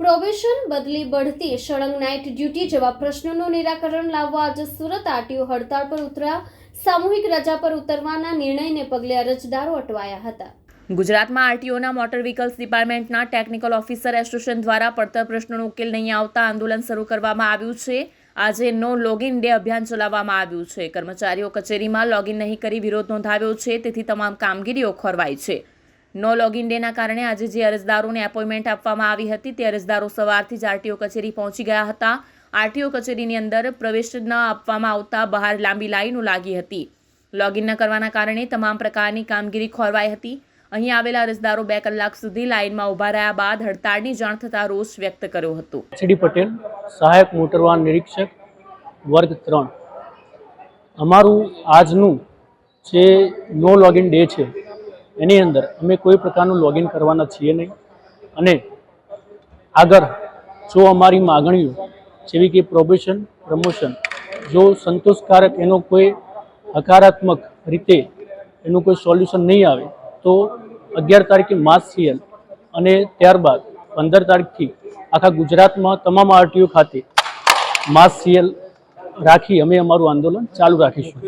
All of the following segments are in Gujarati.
પ્રોબેશન બદલી બઢતી સળંગ નાઇટ ડ્યુટી જેવા પ્રશ્નોનું નિરાકરણ લાવવા આજે સુરત આરટીઓ હડતાળ પર ઉતર્યા. સામૂહિક રજા પર ઉતરવાના નિર્ણયને પગલે અરજદારો અટવાયા હતા. ગુજરાતમાં આરટીઓના મોટર વ્હીકલ્સ ડિપાર્ટમેન્ટના ટેકનિકલ ઓફિસર એસોસિએશન દ્વારા પડતર પ્રશ્નોનો ઉકેલ નહીં આવતા આંદોલન શરૂ કરવામાં આવ્યું છે. આજે નો લોગિન ડે અભિયાન ચલાવવામાં આવ્યું છે. કર્મચારીઓ કચેરીમાં લોગિન નહીં કરી વિરોધ નોંધાવ્યો છે. તેથી તમામ કામગીરીઓ ખોરવાઈ છે. નો લોગિન ડેના કારણે આજે જે અરજદારોને એપોઇન્ટમેન્ટ આપવામાં આવી હતી તે અરજદારો સવારથી જ આરટીઓ કચેરી પહોંચી ગયા હતા. આરટીઓ કચેરીની અંદર પ્રવેશ ન આપવામાં આવતા બહાર લાંબી લાઈનો લાગી હતી. લોગિન ન કરવાના કારણે તમામ પ્રકારની કામગીરી ખોરવાઈ હતી. અહીં આવેલા અરજદારો બે કલાક સુધી લાઇનમાં ઊભા રહ્યા બાદ હડતાળની જાણ થતાં રોષ વ્યક્ત કર્યો હતો. સીડી પટેલ, સહાયક મોટરવાહન નિરીક્ષક, વર્ગ ત્રણ. અમારું આજનું જે નો લોગિન ડે છે એની અંદર અમે કોઈ પ્રકારનું લોગિન કરવાના છીએ નહીં. અને આગળ જો અમારી માગણીઓ જેવી કે પ્રોબેશન પ્રમોશન જો સંતોષકારક એનો કોઈ હકારાત્મક રીતે એનું કોઈ સોલ્યુશન નહીં આવે, તો અગિયાર તારીખે માસ સીએલ અને ત્યારબાદ પંદર તારીખથી આખા ગુજરાતમાં તમામ આરટીઓ ખાતે માસ સીએલ રાખી અમે અમારું આંદોલન ચાલુ રાખીશું.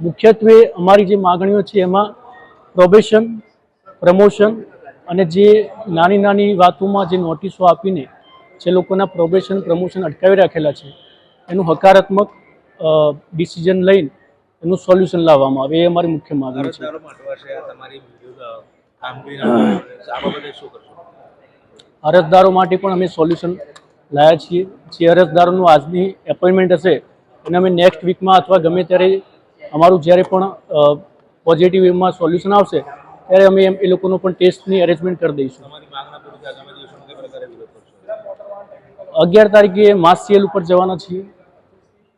મુખ્યત્વે અમારી જે માગણીઓ છે એમાં પ્રોબેશન પ્રમોશન અને જે નાની નાની વાતોમાં જે નોટિસો આપીને જે લોકોના પ્રોબેશન પ્રમોશન અટકાવી રાખેલા છે એનું હકારાત્મક ડિસિઝન લઈને એનું સોલ્યુશન લાવવામાં આવે એ અમારી મુખ્ય માગણી છે. અરજદારો માટે પણ અમે સોલ્યુશન લાવ્યા છીએ. જે અરજદારોનું આજની એપોઇન્ટમેન્ટ હશે એને અમે નેક્સ્ટ વીકમાં અથવા ગમે ત્યારે અમારું જ્યારે પણ પોઝિટિવ એમાં સોલ્યુશન આવશે ત્યારે અમે એમ એ લોકોનો પણ ટેસ્ટની અરેન્જમેન્ટ કરી દઈશું. અગિયાર તારીખે માસ સીએલ ઉપર જવાના છીએ.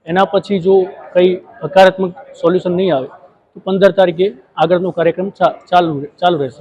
એના પછી જો કંઈ હકારાત્મક સોલ્યુશન નહીં આવે તો પંદર તારીખે આગળનો કાર્યક્રમ ચાલુ ચાલુ રહેશે.